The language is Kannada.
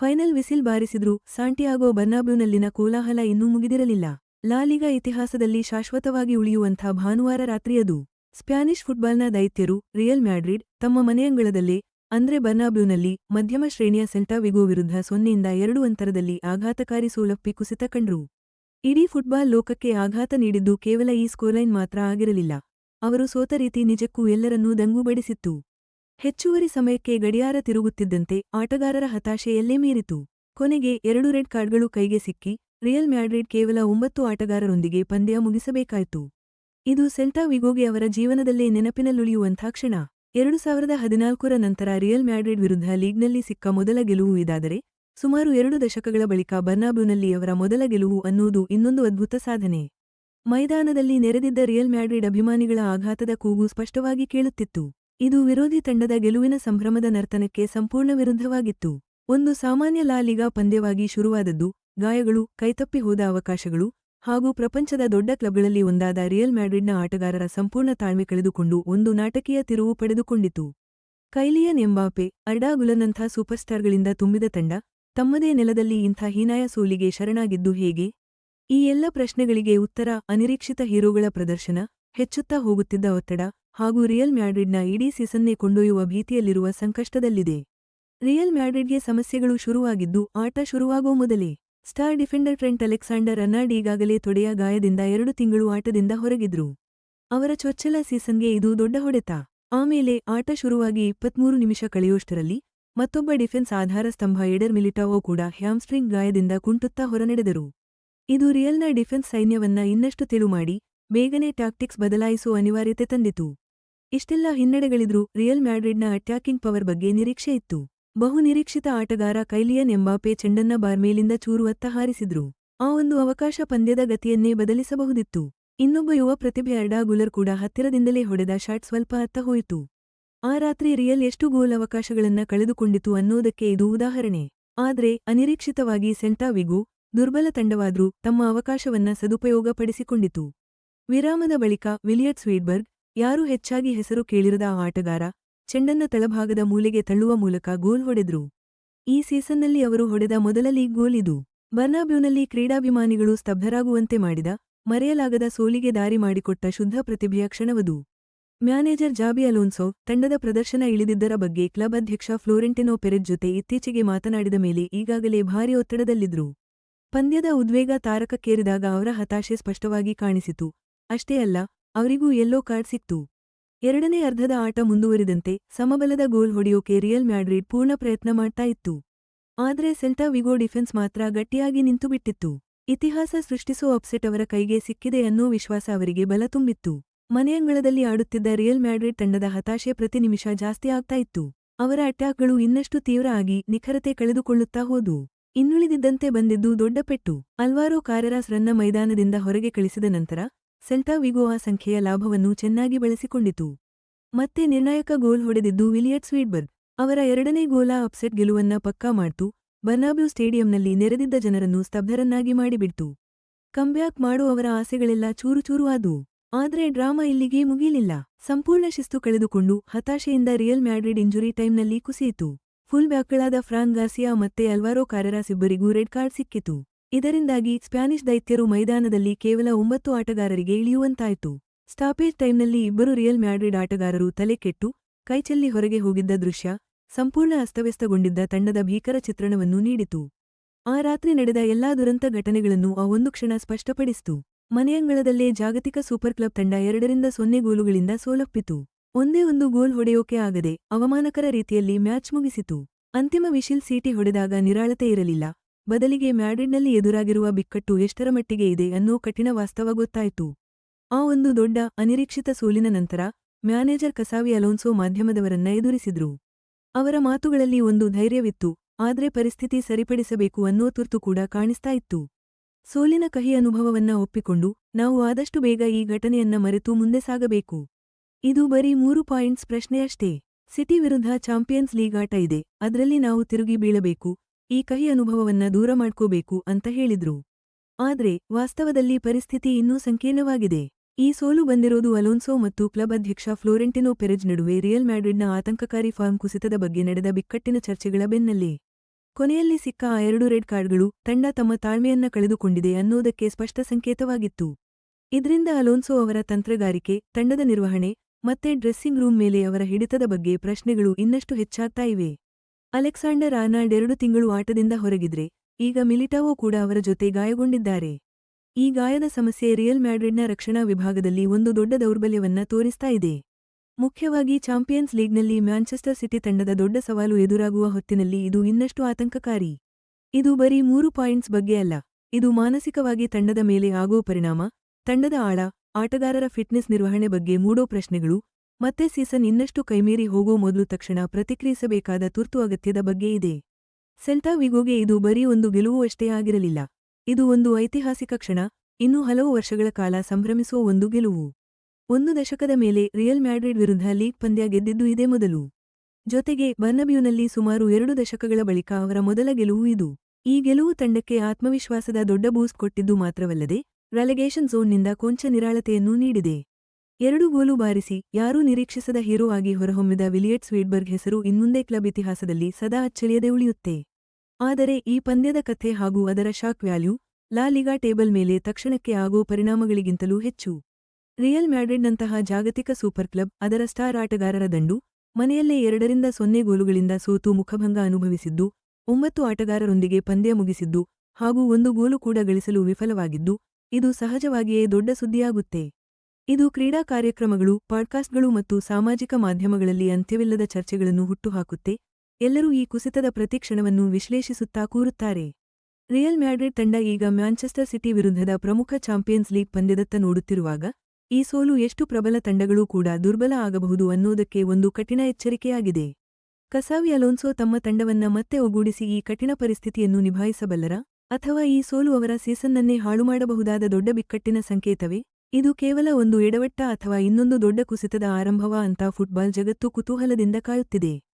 ಫೈನಲ್ ವಿಸಿಲ್ ಬಾರಿಸಿದ್ರೂ ಸಾಂಟಿಯಾಗೋ ಬರ್ನಾಬ್ಯೂನಲ್ಲಿನ ಕೋಲಾಹಲ ಇನ್ನೂ ಮುಗಿದಿರಲಿಲ್ಲ. ಲಾಲಿಗ ಇತಿಹಾಸದಲ್ಲಿ ಶಾಶ್ವತವಾಗಿ ಉಳಿಯುವಂಥ ಭಾನುವಾರ ರಾತ್ರಿಯದು ಸ್ಪ್ಯಾನಿಷ್ ಫುಟ್ಬಾಲ್ನ ದೈತ್ಯರು ರಿಯಲ್ ಮ್ಯಾಡ್ರಿಡ್ ತಮ್ಮ ಮನೆಯಂಗಳದಲ್ಲೇ ಅಂದ್ರೆ ಬರ್ನಾಬ್ಯೂನಲ್ಲಿ ಮಧ್ಯಮ ಶ್ರೇಣಿಯ ಸೆಲ್ಟಾ ವಿಗೋ ವಿರುದ್ಧ ಸೊನ್ನೆಯಿಂದ ಎರಡು ಅಂತರದಲ್ಲಿ ಆಘಾತಕಾರಿ ಸೋಲಪ್ಪಿ ಕುಸಿತ ಕಂಡ್ರು. ಇಡೀ ಫುಟ್ಬಾಲ್ ಲೋಕಕ್ಕೆ ಆಘಾತ ನೀಡಿದ್ದು ಕೇವಲ ಈ ಸ್ಕೋರ್ಲೈನ್ ಮಾತ್ರ ಆಗಿರಲಿಲ್ಲ. ಅವರು ಸೋತ ರೀತಿ ನಿಜಕ್ಕೂ ಎಲ್ಲರನ್ನೂ ದಂಗುಬಡಿಸಿತ್ತು ಹೆಚ್ಚುವರಿ ಸಮಯಕ್ಕೆ ಗಡಿಯಾರ ತಿರುಗುತ್ತಿದ್ದಂತೆ ಆಟಗಾರರ ಹತಾಶೆ ಎಲ್ಲೇ ಮೀರಿತು. ಕೊನೆಗೆ ಎರಡು ರೆಡ್ ಕಾರ್ಡ್ಗಳು ಕೈಗೆ ಸಿಕ್ಕಿ, ರಿಯಲ್ ಮ್ಯಾಡ್ರಿಡ್ ಕೇವಲ ಒಂಬತ್ತು ಆಟಗಾರರೊಂದಿಗೆ ಪಂದ್ಯ ಮುಗಿಸಬೇಕಾಯಿತು. ಇದು ಸೆಲ್ಟಾ ವಿಗೋಗೆ ಅವರ ಜೀವನದಲ್ಲೇ ನೆನಪಿನಲ್ಲುಳಿಯುವಂಥ ಕ್ಷಣ. ಎರಡು ಸಾವಿರದ ಹದಿನಾಲ್ಕರ ನಂತರ ರಿಯಲ್ ಮ್ಯಾಡ್ರಿಡ್ ವಿರುದ್ಧ ಲೀಗ್ನಲ್ಲಿ ಸಿಕ್ಕ ಮೊದಲ ಗೆಲುವು ಇದಾದರೆ, ಸುಮಾರು ಎರಡು ದಶಕಗಳ ಬಳಿಕ ಬರ್ನಾಬ್ಯೂನಲ್ಲಿ ಅವರ ಮೊದಲ ಗೆಲುವು ಅನ್ನುವುದು ಇನ್ನೊಂದು ಅದ್ಭುತ ಸಾಧನೆ. ಮೈದಾನದಲ್ಲಿ ನೆರೆದಿದ್ದ ರಿಯಲ್ ಮ್ಯಾಡ್ರಿಡ್ ಅಭಿಮಾನಿಗಳ ಆಘಾತದ ಕೂಗು ಸ್ಪಷ್ಟವಾಗಿ ಕೇಳುತ್ತಿತ್ತು. ಇದು ವಿರೋಧಿ ತಂಡದ ಗೆಲುವಿನ ಸಂಭ್ರಮದ ನರ್ತನಕ್ಕೆ ಸಂಪೂರ್ಣ ವಿರುದ್ಧವಾಗಿತ್ತು. ಒಂದು ಸಾಮಾನ್ಯ ಲಾಲಿಗಾ ಪಂದ್ಯವಾಗಿ ಶುರುವಾದದ್ದು, ಗಾಯಗಳು, ಕೈತಪ್ಪಿ ಹೋದ ಅವಕಾಶಗಳು ಹಾಗೂ ಪ್ರಪಂಚದ ದೊಡ್ಡ ಕ್ಲಬ್ಗಳಲ್ಲಿ ಒಂದಾದ ರಿಯಲ್ ಮ್ಯಾಡ್ರಿಡ್ನ ಆಟಗಾರರ ಸಂಪೂರ್ಣ ತಾಳ್ಮೆ ಕಳೆದುಕೊಂಡು ಒಂದು ನಾಟಕೀಯ ತಿರುವು ಪಡೆದುಕೊಂಡಿತು. ಕೈಲಿಯನ್ ಎಂಬಾಪೆ ಅರ್ಡಾಗುಲನಂಥ ಸೂಪರ್ಸ್ಟಾರ್ಗಳಿಂದ ತುಂಬಿದ ತಂಡ, ತಮ್ಮದೇ ನೆಲದಲ್ಲಿ ಇಂಥ ಹೀನಾಯ ಸೋಲಿಗೆ ಶರಣಾಗಿದ್ದು ಹೇಗೆ? ಈ ಎಲ್ಲ ಪ್ರಶ್ನೆಗಳಿಗೆ ಉತ್ತರ ಅನಿರೀಕ್ಷಿತ ಹೀರೋಗಳ ಪ್ರದರ್ಶನ, ಹೆಚ್ಚುತ್ತಾ ಹೋಗುತ್ತಿದ್ದ ಒತ್ತಡ ಹಾಗೂ ರಿಯಲ್ ಮ್ಯಾಡ್ರಿಡ್ನ ಇಡೀ ಸೀಸನ್ನೇ ಕೊಂಡೊಯ್ಯುವ ಭೀತಿಯಲ್ಲಿರುವ ಸಂಕಷ್ಟದಲ್ಲಿದೆ. ರಿಯಲ್ ಮ್ಯಾಡ್ರಿಡ್ಗೆ ಸಮಸ್ಯೆಗಳು ಶುರುವಾಗಿದ್ದು, ಆಟ ಶುರುವಾಗೋ ಮೊದಲೇ star defender Trent Alexander Arnold ಈಗಾಗಲೇ ತೊಡೆಯ ಗಾಯದಿಂದ ಎರಡು ತಿಂಗಳು ಆಟದಿಂದ ಹೊರಗಿದ್ರು. ಅವರ ಚೊಚ್ಚಲ ಸೀಸನ್ಗೆ ಇದು ದೊಡ್ಡ ಹೊಡೆತ. ಆಮೇಲೆ ಆಟ ಶುರುವಾಗಿ ಇಪ್ಪತ್ಮೂರು ನಿಮಿಷ ಕಳೆಯೋಷ್ಟರಲ್ಲಿ ಮತ್ತೊಬ್ಬ ಡಿಫೆನ್ಸ್ ಆಧಾರ ಸ್ತಂಭ ಎಡರ್ ಮಿಲಿಟಾವೋ ಕೂಡ ಹ್ಯಾಮ್ಸ್ಟ್ರಿಂಗ್ ಗಾಯದಿಂದ ಕುಂಟುತ್ತಾ ಹೊರನಡೆದರು. ಇದು ರಿಯಲ್ನ ಡಿಫೆನ್ಸ್ ಸೈನ್ಯವನ್ನ ಇನ್ನಷ್ಟು ತೆಳುಮಾಡಿ ಬೇಗನೆ ಟ್ಯಾಕ್ಟಿಕ್ಸ್ ಬದಲಾಯಿಸುವ ಅನಿವಾರ್ಯತೆ ತಂದಿತು. ಇಷ್ಟೆಲ್ಲ ಹಿನ್ನಡೆಗಳಿದ್ರೂ ರಿಯಲ್ ಮ್ಯಾಡ್ರಿಡ್ನ ಅಟ್ಯಾಕಿಂಗ್ ಪವರ್ ಬಗ್ಗೆ ನಿರೀಕ್ಷೆ ಇತ್ತು. ಬಹುನಿರೀಕ್ಷಿತ ಆಟಗಾರ ಕೈಲಿಯನ್ ಎಂಬಾಪೆ ಚೆಂಡನ್ನ ಬಾರ್ಮೇಲಿಂದ ಚೂರುವತ್ತ ಹಾರಿಸಿದ್ರು. ಆ ಒಂದು ಅವಕಾಶ ಪಂದ್ಯದ ಗತಿಯನ್ನೇ ಬದಲಿಸಬಹುದಿತ್ತು. ಇನ್ನೊಬ್ಬ ಯುವ ಪ್ರತಿಭೆ ಅರ್ಡಾ ಗುಲರ್ ಕೂಡ ಹತ್ತಿರದಿಂದಲೇ ಹೊಡೆದ ಶಾಟ್ ಸ್ವಲ್ಪ ಹತ್ತ ಹೋಯಿತು. ಆ ರಾತ್ರಿ ರಿಯಲ್ ಎಷ್ಟು ಗೋಲ್ ಅವಕಾಶಗಳನ್ನ ಕಳೆದುಕೊಂಡಿತು ಅನ್ನೋದಕ್ಕೆ ಇದು ಉದಾಹರಣೆ. ಆದ್ರೆ ಅನಿರೀಕ್ಷಿತವಾಗಿ ಸೆಂಟಾವಿಗೂ ದುರ್ಬಲ ತಂಡವಾದ್ರೂ ತಮ್ಮ ಅವಕಾಶವನ್ನ ಸದುಪಯೋಗಪಡಿಸಿಕೊಂಡಿತು. ವಿರಾಮದ ಬಳಿಕ ವಿಲಿಯಟ್ ಸ್ವೀಡ್ಬರ್ಗ್ ಯಾರೂ ಹೆಚ್ಚಾಗಿ ಹೆಸರು ಕೇಳಿರದ ಆ ಆಟಗಾರ ಚೆಂಡನ್ನ ತಳಭಾಗದ ಮೂಲೆಗೆ ತಳ್ಳುವ ಮೂಲಕ ಗೋಲ್ ಹೊಡೆದ್ರು. ಈ ಸೀಸನ್ನಲ್ಲಿ ಅವರು ಹೊಡೆದ ಮೊದಲ ಲೀಗ್ ಗೋಲ್ ಇದು. ಬರ್ನಾಬ್ಯೂನಲ್ಲಿ ಕ್ರೀಡಾಭಿಮಾನಿಗಳು ಸ್ತಬ್ಧರಾಗುವಂತೆ ಮಾಡಿದ, ಮರೆಯಲಾಗದ ಸೋಲಿಗೆ ದಾರಿ ಮಾಡಿಕೊಟ್ಟ ಶುದ್ಧ ಪ್ರತಿಭೆಯ ಕ್ಷಣವದು. ಮ್ಯಾನೇಜರ್ ಜಾಬಿ ಅಲೋನ್ಸೋ ತಂಡದ ಪ್ರದರ್ಶನ ಇಳಿದಿದ್ದರ ಬಗ್ಗೆ ಕ್ಲಬ್ ಅಧ್ಯಕ್ಷ ಫ್ಲೋರೆಂಟಿನೋ ಪೆರೆಜ್ ಜೊತೆ ಇತ್ತೀಚೆಗೆ ಮಾತನಾಡಿದ ಮೇಲೆ ಈಗಾಗಲೇ ಭಾರಿ ಒತ್ತಡದಲ್ಲಿದ್ರು. ಪಂದ್ಯದ ಉದ್ವೇಗ ತಾರಕಕ್ಕೇರಿದಾಗ ಅವರ ಹತಾಶೆ ಸ್ಪಷ್ಟವಾಗಿ ಕಾಣಿಸಿತು. ಅಷ್ಟೇ ಅಲ್ಲ ಅವರಿಗೂ ಎಲ್ಲೋ ಕಾರ್ಡ್ ಸಿಕ್ತು. ಎರಡನೇ ಅರ್ಧದ ಆಟ ಮುಂದುವರಿದಂತೆ ಸಮಬಲದ ಗೋಲ್ ಹೊಡೆಯೋಕೆ ರಿಯಲ್ ಮ್ಯಾಡ್ರಿಡ್ ಪೂರ್ಣ ಪ್ರಯತ್ನ ಮಾಡ್ತಾ ಇತ್ತು. ಆದ್ರೆ ಸೆಲ್ಟಾ ವಿಗೋ ಡಿಫೆನ್ಸ್ ಮಾತ್ರ ಗಟ್ಟಿಯಾಗಿ ನಿಂತುಬಿಟ್ಟಿತ್ತು. ಇತಿಹಾಸ ಸೃಷ್ಟಿಸೋ ಅಪ್ಸೆಟ್ ಅವರ ಕೈಗೆ ಸಿಕ್ಕಿದೆ ಅನ್ನೋ ವಿಶ್ವಾಸ ಅವರಿಗೆ ಬಲ ತುಂಬಿತ್ತು. ಮನೆಯಂಗಳದಲ್ಲಿ ಆಡುತ್ತಿದ್ದ ರಿಯಲ್ ಮ್ಯಾಡ್ರಿಡ್ ತಂಡದ ಹತಾಶೆ ಪ್ರತಿ ನಿಮಿಷ ಜಾಸ್ತಿ ಆಗ್ತಾ ಇತ್ತು. ಅವರ ಅಟ್ಯಾಕ್ಗಳು ಇನ್ನಷ್ಟು ತೀವ್ರ ಆಗಿ ನಿಖರತೆ ಕಳೆದುಕೊಳ್ಳುತ್ತಾ ಹೋದವು. ಇನ್ನುಳಿದಿದ್ದಂತೆ ಬಂದಿದ್ದು ದೊಡ್ಡ ಪೆಟ್ಟು. ಅಲ್ವಾರೋ ಕಾರೆರಾಸ್ ರನ್ನ ಮೈದಾನದಿಂದ ಹೊರಗೆ ಕಳಿಸಿದ ನಂತರ ಸೆಲ್ಟಾ ವಿಗೋ ಆ ಸಂಖ್ಯೆಯ ಲಾಭವನ್ನು ಚೆನ್ನಾಗಿ ಬಳಸಿಕೊಂಡಿತು. ಮತ್ತೆ ನಿರ್ಣಾಯಕ ಗೋಲ್ ಹೊಡೆದಿದ್ದು ವಿಲಿಯಟ್ ಸ್ವೀಡ್ಬರ್ಗ್. ಅವರ ಎರಡನೇ ಗೋಲ ಅಪ್ಸೆಟ್ ಗೆಲುವನ್ನ ಪಕ್ಕಾ ಮಾಡ್ತು. ಬರ್ನಾಬ್ಯೂ ಸ್ಟೇಡಿಯಂನಲ್ಲಿ ನೆರೆದಿದ್ದ ಜನರನ್ನು ಸ್ತಬ್ಧರನ್ನಾಗಿ ಮಾಡಿಬಿಡ್ತು. ಕಂಬ್ಯಾಕ್ ಮಾಡೋ ಅವರ ಆಸೆಗಳೆಲ್ಲ ಚೂರುಚೂರು ಆದವು. ಆದ್ರೆ ಡ್ರಾಮಾ ಇಲ್ಲಿಗೆ ಮುಗಿಯಲಿಲ್ಲ ಸಂಪೂರ್ಣ ಶಿಸ್ತು ಕಳೆದುಕೊಂಡು ಹತಾಶೆಯಿಂದ ರಿಯಲ್ ಮ್ಯಾಡ್ರಿಡ್ ಇಂಜುರಿ ಟೈಮ್ನಲ್ಲಿ ಕುಸಿಯಿತು. ಫುಲ್ ಬ್ಯಾಕ್ಗಳಾದ ಫ್ರಾನ್ ಗಾರ್ಸಿಯಾ ಮತ್ತೆ ಅಲ್ವಾರೋ ಕಾರೆರಾಸ್ ಇಬ್ಬರಿಗೂ ರೆಡ್ ಕಾರ್ಡ್ ಸಿಕ್ಕಿತು. ಇದರಿಂದಾಗಿ ಸ್ಪ್ಯಾನಿಷ್ ದೈತ್ಯರು ಮೈದಾನದಲ್ಲಿ ಕೇವಲ ಒಂಬತ್ತು ಆಟಗಾರರಿಗೆ ಇಳಿಯುವಂತಾಯಿತು. ಸ್ಟಾಪೇಜ್ ಟೈಮ್ನಲ್ಲಿ ಇಬ್ಬರು ರಿಯಲ್ ಮ್ಯಾಡ್ರಿಡ್ ಆಟಗಾರರು ತಲೆ ಕೆಟ್ಟು, ಕೈಚೆಲ್ಲಿ ಹೊರಗೆ ಹೋಗಿದ್ದ ದೃಶ್ಯ, ಸಂಪೂರ್ಣ ಅಸ್ತವ್ಯಸ್ತಗೊಂಡಿದ್ದ ತಂಡದ ಭೀಕರ ಚಿತ್ರಣವನ್ನು ನೀಡಿತು. ಆ ರಾತ್ರಿ ನಡೆದ ಎಲ್ಲಾ ದುರಂತ ಘಟನೆಗಳನ್ನು ಆ ಒಂದು ಕ್ಷಣ ಸ್ಪಷ್ಟಪಡಿಸಿತು. ಮನೆಯಂಗಳದಲ್ಲೇ ಜಾಗತಿಕ ಸೂಪರ್ ಕ್ಲಬ್ ತಂಡ ಎರಡರಿಂದ ಸೊನ್ನೆ ಗೋಲುಗಳಿಂದ ಸೋಲಪ್ಪಿತು. ಒಂದೇ ಒಂದು ಗೋಲ್ ಹೊಡೆಯೋಕೆ ಆಗದೆ ಅವಮಾನಕರ ರೀತಿಯಲ್ಲಿ ಮ್ಯಾಚ್ ಮುಗಿಸಿತು. ಅಂತಿಮ ವಿಶಿಲ್ ಸೀಟಿ ಹೊಡೆದಾಗ ನಿರಾಳತೆ ಇರಲಿಲ್ಲ. ಬದಲಿಗೆ ಮ್ಯಾಡ್ರಿಡ್ನಲ್ಲಿ ಎದುರಾಗಿರುವ ಬಿಕ್ಕಟ್ಟು ಎಷ್ಟರ ಮಟ್ಟಿಗೆ ಇದೆ ಅನ್ನೋ ಕಠಿಣ ವಾಸ್ತವ ಗೊತ್ತಾಯಿತು ಆ ಒಂದು ದೊಡ್ಡ, ಅನಿರೀಕ್ಷಿತ ಸೋಲಿನ ನಂತರ, ಮ್ಯಾನೇಜರ್ ಕಸಾವಿ ಅಲೋನ್ಸೋ ಮಾಧ್ಯಮದವರನ್ನ ಎದುರಿಸಿದ್ರು. ಅವರ ಮಾತುಗಳಲ್ಲಿ ಒಂದು ಧೈರ್ಯವಿತ್ತು, ಆದ್ರೆ ಪರಿಸ್ಥಿತಿ ಸರಿಪಡಿಸಬೇಕು ಅನ್ನೋ ತುರ್ತು ಕೂಡ ಕಾಣಿಸ್ತಾ ಇತ್ತು. ಸೋಲಿನ ಕಹಿ ಅನುಭವವನ್ನ ಒಪ್ಪಿಕೊಂಡು, ನಾವು ಆದಷ್ಟು ಬೇಗ ಈ ಘಟನೆಯನ್ನ ಮರೆತು ಮುಂದೆ ಸಾಗಬೇಕು. ಇದು ಬರೀ ಮೂರು ಪಾಯಿಂಟ್ಸ್ ಪ್ರಶ್ನೆಯಷ್ಟೇ. ಸಿಟಿ ವಿರುದ್ಧ ಚಾಂಪಿಯನ್ಸ್ ಲೀಗ್ ಆಟ ಇದೆ, ಅದರಲ್ಲಿ ನಾವು ತಿರುಗಿ ಬೀಳಬೇಕು ಈ ಕಹಿ ಅನುಭವವನ್ನ ದೂರ ಮಾಡ್ಕೋಬೇಕು ಅಂತ ಹೇಳಿದ್ರು. ಆದ್ರೆ, ವಾಸ್ತವದಲ್ಲಿ ಪರಿಸ್ಥಿತಿ ಇನ್ನೂ ಸಂಕೀರ್ಣವಾಗಿದೆ. ಈ ಸೋಲು ಬಂದಿರೋದು ಅಲೋನ್ಸೋ ಮತ್ತು ಕ್ಲಬ್ ಅಧ್ಯಕ್ಷ ಫ್ಲೋರೆಂಟಿನೋ ಪೆರೆಜ್ ನಡುವೆ ರಿಯಲ್ ಮ್ಯಾಡ್ರಿಡ್ನ ಆತಂಕಕಾರಿ ಫಾರ್ಮ್ ಕುಸಿತದ ಬಗ್ಗೆ ನಡೆದ ಬಿಕ್ಕಟ್ಟಿನ ಚರ್ಚೆಗಳ ಬೆನ್ನಲ್ಲೇ. ಕೊನೆಯಲ್ಲಿ ಸಿಕ್ಕ ಆ ಎರಡು ರೆಡ್ ಕಾರ್ಡ್ಗಳು ತಂಡ ತಮ್ಮ ತಾಳ್ಮೆಯನ್ನ ಕಳೆದುಕೊಂಡಿದೆ ಅನ್ನೋದಕ್ಕೆ ಸ್ಪಷ್ಟ ಸಂಕೇತವಾಗಿತ್ತು. ಇದರಿಂದ ಅಲೋನ್ಸೋ ಅವರ ತಂತ್ರಗಾರಿಕೆ, ತಂಡದ ನಿರ್ವಹಣೆ, ಮತ್ತೆ ಡ್ರೆಸ್ಸಿಂಗ್ ರೂಮ್ ಮೇಲೆ ಅವರ ಹಿಡಿತದ ಬಗ್ಗೆ ಪ್ರಶ್ನೆಗಳು ಇನ್ನಷ್ಟು ಹೆಚ್ಚಾಗ್ತಾ ಇವೆ. ಅಲೆಕ್ಸಾಂಡರ್ ಆರ್ನಾಲ್ಡ್ ಎರಡು ತಿಂಗಳು ಆಟದಿಂದ ಹೊರಗಿದ್ರೆ, ಈಗ ಮಿಲಿಟಾವೋ ಕೂಡ ಅವರ ಜೊತೆ ಗಾಯಗೊಂಡಿದ್ದಾರೆ. ಈ ಗಾಯದ ಸಮಸ್ಯೆ ರಿಯಲ್ ಮ್ಯಾಡ್ರಿಡ್ನ ರಕ್ಷಣಾ ವಿಭಾಗದಲ್ಲಿ ಒಂದು ದೊಡ್ಡ ದೌರ್ಬಲ್ಯವನ್ನ ತೋರಿಸ್ತಾ ಇದೆ. ಮುಖ್ಯವಾಗಿ ಚಾಂಪಿಯನ್ಸ್ ಲೀಗ್ನಲ್ಲಿ ಮ್ಯಾಂಚೆಸ್ಟರ್ ಸಿಟಿ ತಂಡದ ದೊಡ್ಡ ಸವಾಲು ಎದುರಾಗುವ ಹೊತ್ತಿನಲ್ಲಿ ಇದು ಇನ್ನಷ್ಟು ಆತಂಕಕಾರಿ. ಇದು ಬರೀ ಮೂರು ಪಾಯಿಂಟ್ಸ್ ಬಗ್ಗೆ ಅಲ್ಲ, ಇದು ಮಾನಸಿಕವಾಗಿ ತಂಡದ ಮೇಲೆ ಆಗೋ ಪರಿಣಾಮ, ತಂಡದ ಆಳ, ಆಟಗಾರರ ಫಿಟ್ನೆಸ್ ನಿರ್ವಹಣೆ ಬಗ್ಗೆ ಮೂಡೋ ಪ್ರಶ್ನೆಗಳು ಮತ್ತೆ ಸೀಸನ್ ಇನ್ನಷ್ಟು ಕೈಮೀರಿ ಹೋಗೋ ಮೊದಲು ತಕ್ಷಣ ಪ್ರತಿಕ್ರಿಯಿಸಬೇಕಾದ ತುರ್ತು ಅಗತ್ಯದ ಬಗ್ಗೆ ಇದೆ. ಸೆಲ್ಟಾ ವಿಗೋಗೆ ಇದು ಬರೀ ಒಂದು ಗೆಲುವು ಅಷ್ಟೇ ಆಗಿರಲಿಲ್ಲ. ಇದು ಒಂದು ಐತಿಹಾಸಿಕ ಕ್ಷಣ, ಇನ್ನೂ ಹಲವು ವರ್ಷಗಳ ಕಾಲ ಸಂಭ್ರಮಿಸುವ ಒಂದು ಗೆಲುವು. ಒಂದು ದಶಕದ ಮೇಲೆ ರಿಯಲ್ ಮ್ಯಾಡ್ರಿಡ್ ವಿರುದ್ಧ ಲೀಗ್ ಪಂದ್ಯ ಗೆದ್ದಿದ್ದು ಇದೇ ಮೊದಲು. ಜೊತೆಗೆ ಬರ್ನಬ್ಯೂನಲ್ಲಿ ಸುಮಾರು ಎರಡು ದಶಕಗಳ ಬಳಿಕ ಅವರ ಮೊದಲ ಗೆಲುವು ಇದು. ಈ ಗೆಲುವು ತಂಡಕ್ಕೆ ಆತ್ಮವಿಶ್ವಾಸದ ದೊಡ್ಡ ಬೂಸ್ಟ್ ಕೊಟ್ಟಿದ್ದು ಮಾತ್ರವಲ್ಲದೆ ರೆಲೆಗೇಷನ್ ಝೋನ್ನಿಂದ ಕೊಂಚ ನಿರಾಳತೆಯನ್ನೂ ನೀಡಿದೆ. ಎರಡು ಗೋಲು ಬಾರಿಸಿ ಯಾರೂ ನಿರೀಕ್ಷಿಸದ ಹೀರೋ ಆಗಿ ಹೊರಹೊಮ್ಮಿದ ವಿಲಿಯಟ್ ಸ್ವೀಡ್ಬರ್ಗ್ ಹೆಸರು ಇನ್ಮುಂದೆ ಕ್ಲಬ್ ಇತಿಹಾಸದಲ್ಲಿ ಸದಾ ಅಚ್ಚಳಿಯದೆ ಉಳಿಯುತ್ತೆ. ಆದರೆ ಈ ಪಂದ್ಯದ ಕಥೆ ಹಾಗೂ ಅದರ shock value, La Liga table ಮೇಲೆ ತಕ್ಷಣಕ್ಕೆ ಆಗೋ ಪರಿಣಾಮಗಳಿಗಿಂತಲೂ ಹೆಚ್ಚು. ರಿಯಲ್ ಮ್ಯಾಡ್ರಿಡ್ನಂತಹ ಜಾಗತಿಕ ಸೂಪರ್ ಕ್ಲಬ್, ಅದರ ಸ್ಟಾರ್ ಆಟಗಾರರ ದಂಡು, ಮನೆಯಲ್ಲೇ ಎರಡರಿಂದ ಸೊನ್ನೆ ಗೋಲುಗಳಿಂದ ಸೋತು ಮುಖಭಂಗ ಅನುಭವಿಸಿದ್ದು, ಒಂಬತ್ತು ಆಟಗಾರರೊಂದಿಗೆ ಪಂದ್ಯ ಮುಗಿಸಿದ್ದು ಹಾಗೂ ಒಂದು ಗೋಲು ಕೂಡ ಗಳಿಸಲು ವಿಫಲವಾಗಿದ್ದು, ಇದು ಸಹಜವಾಗಿಯೇ ದೊಡ್ಡ ಸುದ್ದಿಯಾಗುತ್ತೆ. ಇದು ಕ್ರೀಡಾ ಕಾರ್ಯಕ್ರಮಗಳು, ಪಾಡ್ಕಾಸ್ಟ್ಗಳು ಮತ್ತು ಸಾಮಾಜಿಕ ಮಾಧ್ಯಮಗಳಲ್ಲಿ ಅಂತ್ಯವಿಲ್ಲದ ಚರ್ಚೆಗಳನ್ನು ಹುಟ್ಟುಹಾಕುತ್ತೆ. ಎಲ್ಲರೂ ಈ ಕುಸಿತದ ಪ್ರತಿ ಕ್ಷಣವನ್ನು ವಿಶ್ಲೇಷಿಸುತ್ತಾ ಕೂರುತ್ತಾರೆ. ರಿಯಲ್ ಮ್ಯಾಡ್ರಿಡ್ ತಂಡ ಈಗ ಮ್ಯಾಂಚೆಸ್ಟರ್ ಸಿಟಿ ವಿರುದ್ಧದ ಪ್ರಮುಖ ಚಾಂಪಿಯನ್ಸ್ ಲೀಗ್ ಪಂದ್ಯದತ್ತ ನೋಡುತ್ತಿರುವಾಗ, ಈ ಸೋಲು ಎಷ್ಟು ಪ್ರಬಲ ತಂಡಗಳೂ ಕೂಡ ದುರ್ಬಲ ಆಗಬಹುದು ಅನ್ನೋದಕ್ಕೆ ಒಂದು ಕಠಿಣ ಎಚ್ಚರಿಕೆಯಾಗಿದೆ. ಕಸಾವಿ ಅಲೋನ್ಸೋ ತಮ್ಮ ತಂಡವನ್ನ ಮತ್ತೆ ಒಗ್ಗೂಡಿಸಿ ಈ ಕಠಿಣ ಪರಿಸ್ಥಿತಿಯನ್ನು ನಿಭಾಯಿಸಬಲ್ಲರ? ಅಥವಾ ಈ ಸೋಲು ಅವರ ಸೀಸನ್ನನ್ನೇ ಹಾಳುಮಾಡಬಹುದಾದ ದೊಡ್ಡ ಬಿಕ್ಕಟ್ಟಿನ ಸಂಕೇತವೇ? ಇದು ಕೇವಲ ಒಂದು ಎಡವಟ್ಟ ಅಥವಾ ಇನ್ನೊಂದು ದೊಡ್ಡ ಕುಸಿತದ ಆರಂಭವ ಅಂತ ಫುಟ್ಬಾಲ್ ಜಗತ್ತು ಕುತೂಹಲದಿಂದ ಕಾಯುತ್ತಿದೆ.